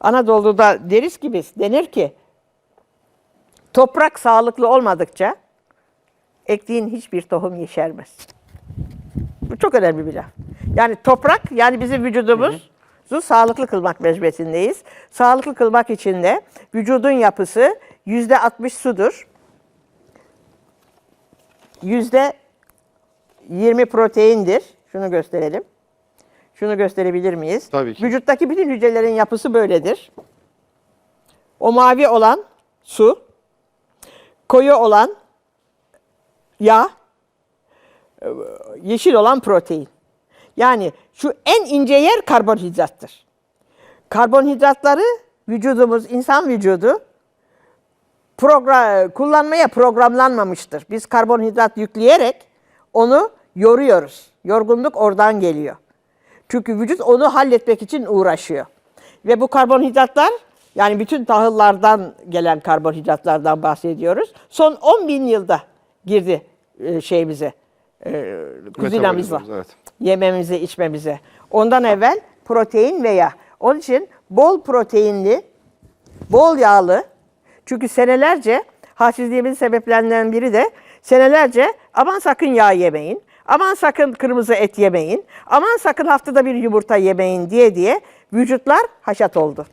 Anadolu'da deriz ki biz, denir ki toprak sağlıklı olmadıkça ektiğin hiçbir tohum yeşermez. Bu çok önemli bir laf. Yani toprak yani bizim vücudumuzu sağlıklı kılmak mecburiyetindeyiz. Sağlıklı kılmak için de vücudun yapısı yüzde 60 sudur. Yüzde 20 proteindir. Şunu gösterelim. Şunu gösterebilir miyiz? Tabii ki. Vücuttaki bütün hücrelerin yapısı böyledir. O mavi olan su, koyu olan yağ, e, yeşil olan protein. Yani şu en ince yer karbonhidrattır. Karbonhidratları vücudumuz, insan vücudu program, kullanmaya programlanmamıştır. Biz karbonhidrat yükleyerek onu yoruyoruz. Yorgunluk oradan geliyor. Çünkü vücut onu halletmek için uğraşıyor. Ve bu karbonhidratlar yani bütün tahıllardan gelen karbonhidratlardan bahsediyoruz. Son 10 bin yılda girdi e, şeyimize, e, kuzinamıza, evet. yememize, içmemize. Ondan evvel protein ve yağ. Onun için bol proteinli, bol yağlı. Çünkü senelerce halsizliğimizin sebeplerinden biri de senelerce aman sakın yağ yemeyin, aman sakın kırmızı et yemeyin, aman sakın haftada bir yumurta yemeyin diye diye vücutlar haşat oldu.